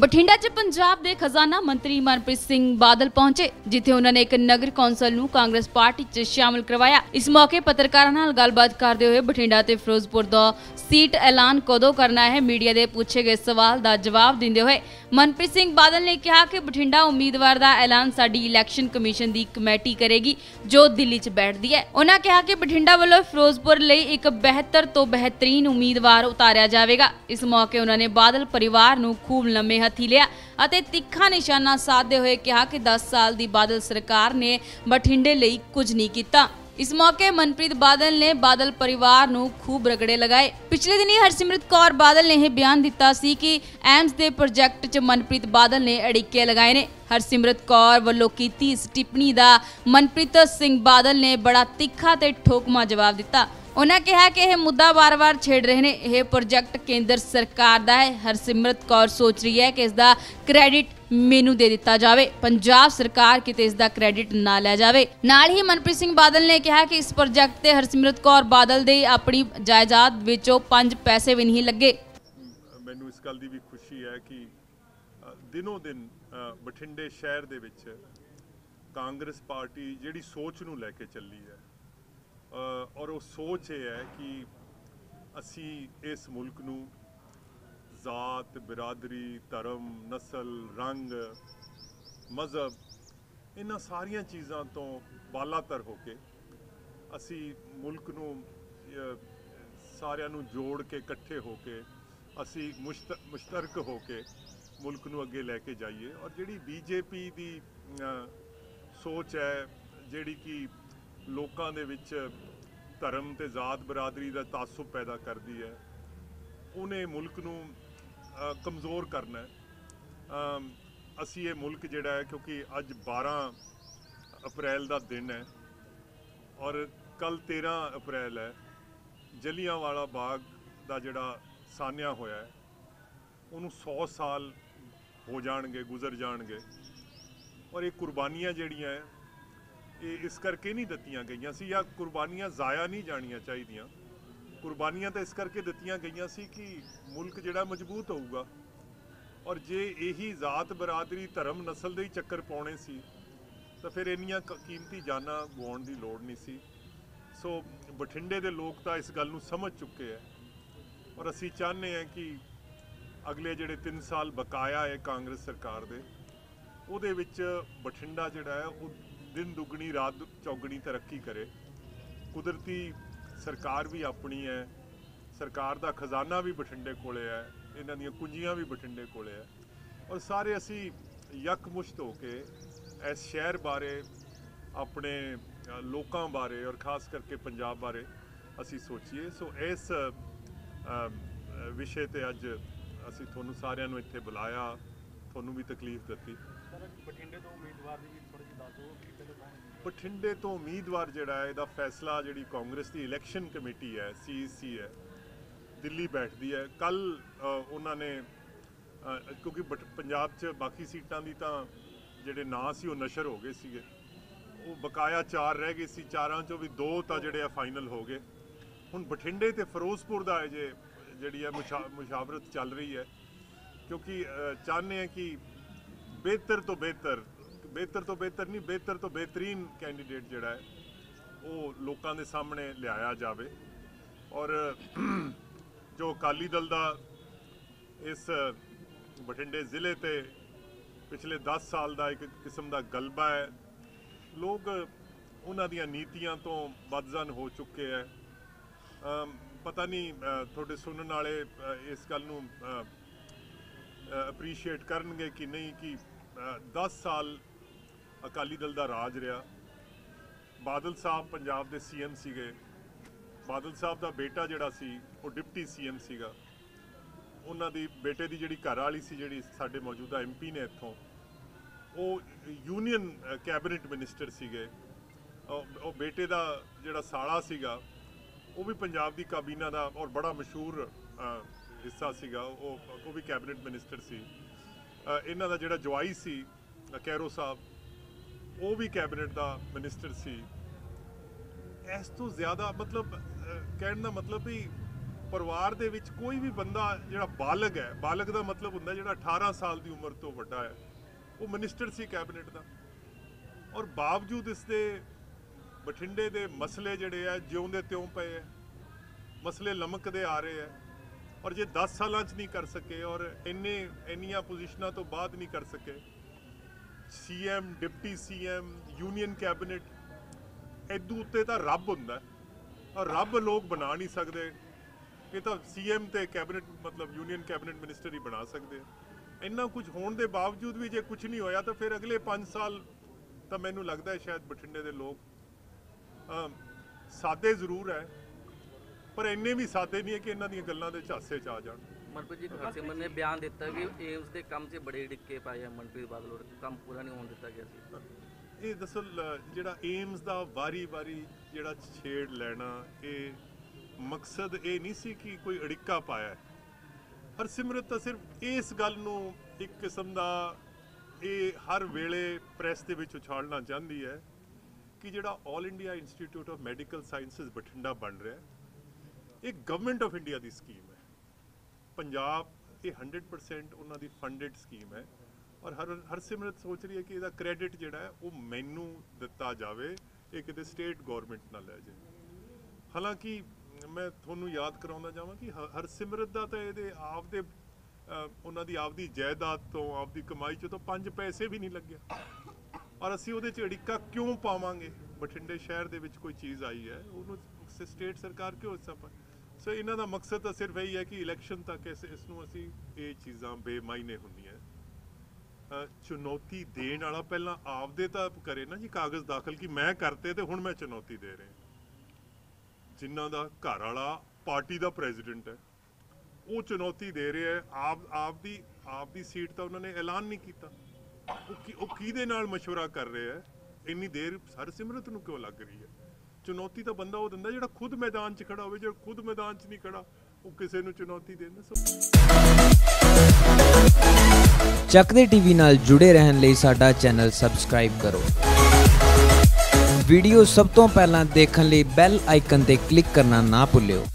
ਬਠਿੰਡਾ 'ਚ ਪੰਜਾਬ ਦੇ ਖਜ਼ਾਨਾ ਮੰਤਰੀ ਮਨਪ੍ਰੀਤ ਸਿੰਘ ਬਾਦਲ ਪਹੁੰਚੇ, ਜਿੱਥੇ ਉਹਨਾਂ ਨੇ ਇੱਕ ਨਗਰ ਕੌਂਸਲ ਨੂੰ ਕਾਂਗਰਸ ਪਾਰਟੀ 'ਚ ਸ਼ਾਮਲ ਕਰਵਾਇਆ। ਇਸ ਮੌਕੇ ਪੱਤਰਕਾਰਾਂ ਨਾਲ ਗੱਲਬਾਤ ਕਰਦੇ ਹੋਏ ਬਠਿੰਡਾ ਤੇ ਫਿਰੋਜ਼ਪੁਰ ਦਾ ਸੀਟ ਐਲਾਨ ਕਦੋਂ ਕਰਨਾ ਹੈ, ਮੀਡੀਆ ਦੇ ਪੁੱਛੇ ਗਏ ਸਵਾਲ ਦਾ ਜਵਾਬ ਦਿੰਦੇ ਹੋਏ ਮਨਪ੍ਰੀਤ ਸਿੰਘ ਬਾਦਲ ਨੇ ਕਿਹਾ ਕਿ ਬਠਿੰਡਾ ਉਮੀਦਵਾਰ ਦਾ ਐਲਾਨ ਸਾਡੀ ਇਲੈਕਸ਼ਨ ਕਮਿਸ਼ਨ ਦੀ ਕਮੇਟੀ ਕਰੇਗੀ, ਜੋ ਦਿੱਲੀ 'ਚ ਬੈਠਦੀ ਹੈ। ਉਹਨਾਂ ਕਿਹਾ ਕਿ ਬਠਿੰਡਾ ਵੱਲੋਂ ਫਿਰੋਜ਼ਪੁਰ ਲਈ ਇੱਕ ਬਿਹਤਰ ਤੋਂ ਬਿਹਤਰੀਨ ਉਮੀਦਵਾਰ ਉਤਾਰਿਆ ਜਾਵੇਗਾ। ਇਸ ਮੌਕੇ ਉਹਨਾਂ ਨੇ ਬਾਦਲ ਪਰਿਵਾਰ ਨੂੰ ਖੂਬ ਲੰਮੇ ਹੱਥੀ ਲਿਆ ਅਤੇ ਤਿੱਖਾ ਨਿਸ਼ਾਨਾ ਸਾਧਦੇ ਹੋਏ ਕਿਹਾ ਕਿ 10 ਸਾਲ ਦੀ ਬਾਦਲ ਸਰਕਾਰ ਨੇ ਬਠਿੰਡੇ ਲਈ ਕੁਝ ਨਹੀਂ ਕੀਤਾ। ਇਸ ਮੌਕੇ ਮਨਪ੍ਰੀਤ ਬਾਦਲ ਨੇ ਬਾਦਲ ਪਰਿਵਾਰ ਨੂੰ ਖੂਬ ਰਗੜੇ ਲਗਾਏ। ਪਿਛਲੇ ਦਿਨੀ ਹਰਸਿਮਰਤ ਕੌਰ ਬਾਦਲ ਨੇ ਇਹ ਬਿਆਨ ਦਿੱਤਾ ਸੀ ਕਿ ਐਮਸ ਦੇ ਪ੍ਰੋਜੈਕਟ 'ਚ ਮਨਪ੍ਰੀਤ ਬਾਦਲ ਨੇ ਅੜਿੱਕੇ ਲਗਾਏ ਨੇ। ਹਰਸਿਮਰਤ ਕੌਰ ਵੱਲੋਂ ਕੀਤੀ ਇਸ ਟਿੱਪਣੀ ਦਾ ਮਨਪ੍ਰੀਤ ਸਿੰਘ ਬਾਦਲ ਨੇ ਬੜਾ ਤਿੱਖਾ ਤੇ ਠੋਕਮਾ ਜਵਾਬ ਦਿੱਤਾ। ਉਹਨਾਂ ਕਿਹਾ ਕਿ ਇਹ ਮੁੱਦਾ ਵਾਰ-ਵਾਰ ਛੇੜ ਰਹੇ ਨੇ। ਇਹ ਪ੍ਰੋਜੈਕਟ ਕੇਂਦਰ ਸਰਕਾਰ ਦਾ ਹੈ। ਹਰਸਿਮਰਤ ਕੌਰ ਸੋਚ ਰਹੀ ਹੈ ਕਿ ਇਸ ਦਾ ਕ੍ਰੈਡਿਟ ਮੈਨੂੰ ਦੇ ਦਿੱਤਾ ਜਾਵੇ। ਪੰਜਾਬ ਸਰਕਾਰ ਕਿਤੇ ਇਸ ਦਾ ਕ੍ਰੈਡਿਟ ਨਾ ਲੈ ਜਾਵੇ। ਨਾਲ ਹੀ ਮਨਪ੍ਰੀਤ ਸਿੰਘ ਬਾਦਲ ਨੇ ਕਿਹਾ ਕਿ ਇਸ ਪ੍ਰੋਜੈਕਟ ਤੇ ਹਰਸਿਮਰਤ ਕੌਰ ਬਾਦਲ ਦੇ ਆਪਣੀ ਜਾਇਦਾਦ ਵਿੱਚੋਂ 5 ਪੈਸੇ ਵੀ ਨਹੀਂ ਲੱਗੇ। ਮੈਨੂੰ ਇਸ ਗੱਲ ਦੀ ਵੀ ਖੁਸ਼ੀ ਹੈ ਕਿ ਦਿਨੋ ਦਿਨ ਬਠਿੰਡੇ ਸ਼ਹਿਰ ਦੇ ਵਿੱਚ ਕਾਂਗਰਸ ਪਾਰਟੀ ਜਿਹੜੀ ਸੋਚ ਨੂੰ ਲੈ ਕੇ ਚੱਲੀ ਹੈ ਔਰ ਉਹ ਸੋਚ ਇਹ ਹੈ ਕਿ ਅਸੀਂ ਇਸ ਮੁਲਕ ਨੂੰ ਜ਼ਾਤ, ਬਿਰਾਦਰੀ, ਧਰਮ, ਨਸਲ, ਰੰਗ, ਮਜ਼ਹਬ ਇਹਨਾਂ ਸਾਰੀਆਂ ਚੀਜ਼ਾਂ ਤੋਂ ਬਾਲਾਤਰ ਹੋ ਕੇ ਅਸੀਂ ਮੁਲਕ ਨੂੰ ਸਾਰਿਆਂ ਨੂੰ ਜੋੜ ਕੇ, ਇਕੱਠੇ ਹੋ ਕੇ ਅਸੀਂ ਮੁਸ਼ਤ- ਮੁਸ਼ਤਰਕ ਹੋ ਕੇ ਮੁਲਕ ਨੂੰ ਅੱਗੇ ਲੈ ਕੇ ਜਾਈਏ ਔਰ ਜਿਹੜੀ ਬੀਜੇਪੀ ਦੀ ਸੋਚ ਹੈ, ਜਿਹੜੀ ਕਿ ਲੋਕਾਂ ਦੇ ਵਿੱਚ ਧਰਮ ਤੇ ਜ਼ਾਤ ਬਰਾਦਰੀ ਦਾ ਤਾਸੁਬ ਪੈਦਾ ਕਰਦੀ ਹੈ, ਉਹਨੇ ਮੁਲਕ ਨੂੰ ਕਮਜ਼ੋਰ ਕਰਨਾ ਅਸੀਂ ਇਹ ਮੁਲਕ ਜਿਹੜਾ ਹੈ, ਕਿਉਂਕਿ ਅੱਜ 12 ਅਪ੍ਰੈਲ ਦਾ ਦਿਨ ਹੈ ਔਰ ਕੱਲ 13 ਅਪ੍ਰੈਲ ਹੈ, ਜਲਿਆਂਵਾਲਾ ਬਾਗ ਦਾ ਜਿਹੜਾ ਸਾਨਿਆ ਹੋਇਆ ਉਹਨੂੰ 100 ਸਾਲ ਹੋ ਜਾਣਗੇ, ਗੁਜ਼ਰ ਜਾਣਗੇ। ਔਰ ਇਹ ਕੁਰਬਾਨੀਆਂ ਜਿਹੜੀਆਂ ਹੈ ਇਹ ਇਸ ਕਰਕੇ ਨਹੀਂ ਦਿੱਤੀਆਂ ਗਈਆਂ ਸੀ, ਜਾਂ ਕੁਰਬਾਨੀਆਂ ਜ਼ਾਇਆ ਨਹੀਂ ਜਾਣੀਆਂ ਚਾਹੀਦੀਆਂ। ਕੁਰਬਾਨੀਆਂ ਤਾਂ ਇਸ ਕਰਕੇ ਦਿੱਤੀਆਂ ਗਈਆਂ ਸੀ ਕਿ ਮੁਲਕ ਜਿਹੜਾ ਮਜ਼ਬੂਤ ਹੋਊਗਾ। ਔਰ ਜੇ ਇਹੀ ਜ਼ਾਤ ਬਰਾਦਰੀ ਧਰਮ ਨਸਲ ਦੇ ਹੀ ਚੱਕਰ ਪਾਉਣੇ ਸੀ, ਤਾਂ ਫਿਰ ਇੰਨੀਆਂ ਕੀਮਤੀ ਜਾਨਾਂ ਗਵਾਉਣ ਦੀ ਲੋੜ ਨਹੀਂ ਸੀ। ਸੋ ਬਠਿੰਡੇ ਦੇ ਲੋਕ ਤਾਂ ਇਸ ਗੱਲ ਨੂੰ ਸਮਝ ਚੁੱਕੇ ਹੈ ਔਰ ਅਸੀਂ ਚਾਹੁੰਦੇ ਹਾਂ ਕਿ ਅਗਲੇ ਜਿਹੜੇ 3 ਸਾਲ ਬਕਾਇਆ ਹੈ ਕਾਂਗਰਸ ਸਰਕਾਰ ਦੇ, ਉਹਦੇ ਵਿੱਚ ਬਠਿੰਡਾ ਜਿਹੜਾ ਹੈ, ਉਹ ਦਿਨ ਦੁੱਗਣੀ, ਰਾਤ ਚੌਗਣੀ ਤਰੱਕੀ ਕਰੇ। ਕੁਦਰਤੀ ਸਰਕਾਰ ਵੀ ਆਪਣੀ ਹੈ, ਸਰਕਾਰ ਦਾ ਖਜ਼ਾਨਾ ਵੀ ਬਠਿੰਡੇ ਕੋਲੇ ਹੈ, ਇਹਨਾਂ ਦੀਆਂ ਕੁੰਜੀਆਂ ਵੀ ਬਠਿੰਡੇ ਕੋਲੇ ਹੈ। ਔਰ ਸਾਰੇ ਅਸੀਂ ਯਕਮੁਸ਼ਤ ਹੋ ਕੇ ਇਸ ਸ਼ਹਿਰ ਬਾਰੇ, ਆਪਣੇ ਲੋਕਾਂ ਬਾਰੇ ਔਰ ਖਾਸ ਕਰਕੇ ਪੰਜਾਬ ਬਾਰੇ ਅਸੀਂ ਸੋਚੀਏ। ਸੋ ਇਸ ਵਿਸ਼ੇ ਤੇ ਅੱਜ ਅਸੀਂ ਤੁਹਾਨੂੰ ਸਾਰਿਆਂ ਨੂੰ ਇੱਥੇ ਬੁਲਾਇਆ ਤੁਹਾਨੂੰ ਵੀ ਤਕਲੀਫ ਦਿੱਤੀ। ਬਠਿੰਡੇ ਤੋਂ ਉਮੀਦਵਾਰ ਦੀ ਵੀ ਥੋੜੀ ਜਿਹੀ ਦੱਸ ਬਠਿੰਡੇ ਤੋਂ ਉਮੀਦਵਾਰ ਜਿਹੜਾ ਹੈ ਇਹਦਾ ਫੈਸਲਾ ਜਿਹੜੀ ਕਾਂਗਰਸ ਦੀ ਇਲੈਕਸ਼ਨ ਕਮੇਟੀ ਹੈ ਸੀਈਸੀ ਹੈ ਦਿੱਲੀ ਬੈਠਦੀ ਹੈ। ਕੱਲ ਉਹਨਾਂ ਨੇ ਕਿਉਂਕਿ ਪੰਜਾਬ 'ਚ ਬਾਕੀ ਸੀਟਾਂ ਦੀ ਤਾਂ ਜਿਹੜੇ ਨਾਂ ਸੀ ਉਹ ਨਸ਼ਰ ਹੋ ਗਏ ਸੀਗੇ। ਉਹ ਬਕਾਇਆ ਚਾਰ ਰਹਿ ਗਏ ਸੀ ਚਾਰਾਂ 'ਚੋਂ ਵੀ ਦੋ ਤਾਂ ਜਿਹੜੇ ਆ ਫਾਈਨਲ ਹੋ ਗਏ। ਹੁਣ ਬਠਿੰਡੇ ਤੇ ਫਿਰੋਜ਼ਪੁਰ ਦਾ ਜੇ ਜਿਹੜੀ ਹੈ ਮੁਸ਼ਾ- ਮੁਸ਼ਾਵਰਤ ਚੱਲ ਰਹੀ ਹੈ, ਕਿਉਂਕਿ ਚਾਹੁੰਦੇ ਆ ਕਿ ਬਿਹਤਰ ਤੋਂ ਬਿਹਤਰ ਬਿਹਤਰ ਤੋਂ ਬਿਹਤਰ ਨਹੀਂ, ਬਿਹਤਰ ਤੋਂ ਬਿਹਤਰੀਨ ਕੈਂਡੀਡੇਟ ਜਿਹੜਾ ਹੈ, ਉਹ ਲੋਕਾਂ ਦੇ ਸਾਹਮਣੇ ਲਿਆਇਆ ਜਾਵੇ। ਔਰ, ਜੋ ਅਕਾਲੀ ਦਲ ਦਾ ਇਸ ਬਠਿੰਡੇ ਜ਼ਿਲ੍ਹੇ ਤੇ ਪਿਛਲੇ 10 ਸਾਲ ਦਾ ਇੱਕ ਕਿਸਮ ਦਾ ਗਲਬਾ ਹੈ, ਲੋਕ ਉਹਨਾਂ ਦੀਆਂ ਨੀਤੀਆਂ ਤੋਂ ਬਦਜ਼ਨ ਹੋ ਚੁੱਕੇ ਹੈ। ਪਤਾ ਨਹੀਂ ਤੁਹਾਡੇ ਸੁਣਨ ਵਾਲੇ ਇਸ ਗੱਲ ਨੂੰ ਅਪਰੀਸ਼ੀਏਟ ਕਰਨਗੇ ਕਿ ਨਹੀਂ ਕਿ 10 ਸਾਲ ਅਕਾਲੀ ਦਲ ਦਾ ਰਾਜ ਰਿਹਾ। ਬਾਦਲ ਸਾਹਿਬ ਪੰਜਾਬ ਦੇ ਸੀਐਮ ਸੀਗੇ। ਬਾਦਲ ਸਾਹਿਬ ਦਾ ਬੇਟਾ ਜਿਹੜਾ ਸੀ, ਉਹ ਡਿਪਟੀ ਸੀਐਮ ਸੀਗਾ। ਉਹਨਾਂ ਦੀ, ਬੇਟੇ ਦੀ ਜਿਹੜੀ ਘਰ ਵਾਲੀ ਸੀ, ਜਿਹੜੀ ਸਾਡੇ ਮੌਜੂਦਾ ਐਮਪੀ ਨੇ ਇੱਥੋਂ, ਉਹ ਯੂਨੀਅਨ ਕੈਬਨਿਟ ਮਿਨਿਸਟਰ ਸੀਗੇ। ਉਹ ਬੇਟੇ ਦਾ ਜਿਹੜਾ ਸਾਲਾ ਸੀਗਾ ਉਹ ਵੀ ਪੰਜਾਬ ਦੀ ਕਾਬੀਨਾ ਦਾ ਔਰ ਬੜਾ ਮਸ਼ਹੂਰ ਹਿੱਸਾ ਸੀਗਾ। ਉਹ ਉਹ ਵੀ ਕੈਬਨਿਟ ਮਿਨਿਸਟਰ ਸੀ। ਇਹਨਾਂ ਦਾ ਜਿਹੜਾ ਜਵਾਈ ਸੀ ਕੈਰੋ ਸਾਹਿਬ, ਉਹ ਵੀ ਕੈਬਨਿਟ ਦਾ ਮਿਨਿਸਟਰ ਸੀ। ਇਸ ਤੋਂ ਜ਼ਿਆਦਾ ਮਤਲਬ ਕਹਿਣ ਦਾ ਮਤਲਬ ਵੀ ਪਰਿਵਾਰ ਦੇ ਵਿੱਚ ਕੋਈ ਵੀ ਬੰਦਾ ਜਿਹੜਾ ਬਾਲਗ ਹੈ, ਬਾਲਗ ਦਾ ਮਤਲਬ ਹੁੰਦਾ ਜਿਹੜਾ 18 ਸਾਲ ਦੀ ਉਮਰ ਤੋਂ ਵੱਡਾ ਹੈ, ਉਹ ਮਿਨਿਸਟਰ ਸੀ ਕੈਬਨਿਟ ਦਾ। ਔਰ ਬਾਵਜੂਦ ਇਸ ਦੇ ਬਠਿੰਡੇ ਦੇ ਮਸਲੇ ਜਿਹੜੇ ਆ, ਜਿਉਂਦੇ ਤਿਉਂ ਪਏ ਆ। ਮਸਲੇ ਲਮਕਦੇ ਆ ਰਹੇ ਆ। ਔਰ ਜੇ 10 ਸਾਲਾਂ 'ਚ ਨਹੀਂ ਕਰ ਸਕੇ ਔਰ ਇੰਨੇ, ਇੰਨੀਆਂ ਪੋਜੀਸ਼ਨਾਂ ਤੋਂ ਬਾਅਦ ਨਹੀਂ ਕਰ ਸਕੇ CM deputy CM union cabinet ਇਦੋਂ ਉੱਤੇ ਤਾਂ ਰੱਬ ਹੁੰਦਾ। ਔਰ ਰੱਬ ਲੋਕ ਬਣਾ ਨਹੀਂ ਸਕਦੇ। ਇਹ ਤਾਂ ਸੀਐਮ ਤੇ ਕੈਬਨਿਟ ਮਤਲਬ ਯੂਨੀਅਨ ਕੈਬਨਿਟ ਮਿਨਿਸਟਰ ਹੀ ਬਣਾ ਸਕਦੇ ਆ। ਇੰਨਾ ਕੁਝ ਹੋਣ ਦੇ ਬਾਵਜੂਦ ਵੀ ਜੇ ਕੁਝ ਨਹੀਂ ਹੋਇਆ ਤਾਂ ਫਿਰ ਅਗਲੇ 5 ਸਾਲ ਤਾਂ ਮੈਨੂੰ ਲੱਗਦਾ ਹੈ ਸ਼ਾਇਦ ਬਠਿੰਡੇ ਦੇ ਲੋਕ ਸਾਦੇ ਜ਼ਰੂਰ ਹੈ ਪਰ ਇੰਨੇ ਵੀ ਸਾਦੇ ਨਹੀਂ ਹੈ ਕਿ ਇਹਨਾਂ ਦੀਆਂ ਗੱਲਾਂ ਦੇ ਝਾਸੇ ਚ ਆ ਜਾਣ ਮਨਪ੍ਰੀਤ ਜੀ ਹਰਸਿਮਰਨ ਨੇ ਬਿਆਨ ਦਿੱਤਾ ਵੀ ਏਮਸ ਦੇ ਕੰਮ 'ਚ ਬੜੇ ਡਿੱਕੇ ਪਾਏ ਆ ਮਨਪ੍ਰੀਤ ਬਾਦਲ ਔਰ ਕੰਮ ਪੂਰਾ ਨਹੀਂ ਹੋਣ ਦਿੱਤਾ ਗਿਆ ਸੀ ਇਹ ਦੱਸੋ ਜਿਹੜਾ ਏਮਸ ਦਾ ਵਾਰੀ-ਵਾਰੀ ਜਿਹੜਾ ਛੇੜ ਲੈਣਾ ਇਹ ਮਕਸਦ ਇਹ ਨਹੀਂ ਸੀ ਕਿ ਕੋਈ ਅੜਿੱਕਾ ਪਾਇਆ। ਹਰਸਿਮਰਤ ਤਾਂ ਸਿਰਫ ਇਸ ਗੱਲ ਨੂੰ ਇੱਕ ਕਿਸਮ ਦਾ ਇਹ ਹਰ ਵੇਲੇ ਪ੍ਰੈਸ ਦੇ ਵਿੱਚ ਉਛਾਲਣਾ ਚਾਹੁੰਦੀ ਹੈ ਕਿ ਜਿਹੜਾ 올 India institute of medical sciences Bathinda ਬਣ ਰਿਹਾ ਹੈ ਇਹ ਗਵਰਨਮੈਂਟ ਆਫ ਇੰਡੀਆ ਦੀ ਸਕੀਮ ਹੈ। ਪੰਜਾਬ ਇਹ 100% ਉਹਨਾਂ ਦੀ ਫੰਡਡ ਸਕੀਮ ਹੈ ਔਰ ਹਰ ਹਰਸਿਮਰਤ ਸੋਚ ਰਹੀ ਹੈ ਕਿ ਇਹਦਾ ਕ੍ਰੈਡਿਟ ਜਿਹੜਾ ਹੈ ਉਹ ਮੈਨੂੰ ਦਿੱਤਾ ਜਾਵੇ ਇਹ ਕਿਤੇ ਸਟੇਟ ਗਵਰਨਮੈਂਟ ਨਾਲ ਲੈ ਜਾਵੇ ਹਾਲਾਂਕਿ ਮੈਂ ਤੁਹਾਨੂੰ ਯਾਦ ਕਰਾਉਂਦਾ ਜਾਵਾਂ ਕਿ ਹਰਸਿਮਰਤ ਦਾ ਤਾਂ ਇਹਦੇ ਆਪਦੇ ਅਹ, ਉਹਨਾਂ ਦੀ ਆਪਦੀ ਜਾਇਦਾਦ ਤੋਂ ਆਪਦੀ ਕਮਾਈ ਚੋਂ ਤਾਂ 5 ਪੈਸੇ ਵੀ ਨਹੀਂ ਲੱਗਿਆ। ਔਰ ਅਸੀਂ ਉਹਦੇ ਚ ਅੜਿੱਕਾ ਕਿਉਂ ਪਾਵਾਂਗੇ? ਬਠਿੰਡੇ ਸ਼ਹਿਰ ਦੇ ਵਿੱਚ ਕੋਈ ਚੀਜ਼ ਆਈ ਹੈ, ਉਹਨੂੰ ਸਟੇਟ ਸਰਕਾਰ ਕਿਉਂ ਹਿੱਸਾ ਪਾ, ਸੋ ਇਹਨਾਂ ਦਾ ਮਕਸਦ ਤਾਂ ਸਿਰਫ ਇਹੀ ਹੈ ਕਿ ਇਲੈਕਸ਼ਨ ਤੱਕ ਇਸ ਇਸ ਨੂੰ ਅਸੀਂ ਇਹ ਚੀਜ਼ਾਂ ਬੇਮਾਇਨੇ ਹੁੰਦੀਆਂ ਚੁਣੌਤੀ ਦੇਣ ਵਾਲਾ ਪਹਿਲਾਂ ਆਪਦੇ ਤਾਂ ਕਰੇ ਨਾ ਜੀ ਕਾਗਜ਼ ਦਾਖਲ ਕਿ ਮੈਂ ਕਰਤੇ ਤੇ ਹੁਣ ਮੈਂ ਚੁਣੌਤੀ ਦੇ ਰਿਹਾ। ਜਿਨ੍ਹਾਂ ਦਾ ਘਰ ਵਾਲਾ ਪਾਰਟੀ ਦਾ ਪ੍ਰੈਜ਼ੀਡੈਂਟ ਹੈ, ਉਹ ਚੁਣੌਤੀ ਦੇ ਰਿਹਾ ਹੈ। ਆਪ ਆਪ ਦੀ ਆਪ ਦੀ ਸੀਟ ਤਾਂ ਉਹਨਾਂ ਨੇ ਐਲਾਨ ਨਹੀਂ ਕੀਤਾ। ਉਹ ਕੀ ਉਹ ਕਿਹਦੇ ਨਾਲ مشورہ ਕਰ ਰਿਹਾ ਹੈ ਇੰਨੀ ਦੇਰ ਹਰਸਿਮਰਤ ਨੂੰ ਕਿਉਂ ਲੱਗ ਰਹੀ ਹੈ ਚੁਣੌਤੀ ਤਾਂ ਬੰਦਾ ਉਹ ਦਿੰਦਾ ਜਿਹੜਾ ਖੁਦ ਮੈਦਾਨ 'ਚ ਖੜਾ ਹੋਵੇ ਜਿਹੜਾ ਖੁਦ ਮੈਦਾਨ 'ਚ ਨਹੀਂ ਖੜਾ ਉਹ ਕਿਸੇ ਨੂੰ ਚੁਣੌਤੀ ਦੇਣਾ ਸੋ ਚੱਕਦੇ ਟੀਵੀ ਨਾਲ ਜੁੜੇ ਰਹਿਣ ਲਈ ਸਾਡਾ ਚੈਨਲ ਸਬਸਕ੍ਰਾਈਬ ਕਰੋ ਵੀਡੀਓ ਸਭ ਤੋਂ ਪਹਿਲਾਂ ਦੇਖਣ ਲਈ ਬੈਲ ਆਈਕਨ ਤੇ ਕਲਿੱਕ ਕਰਨਾ ਨਾ ਭੁੱਲਿਓ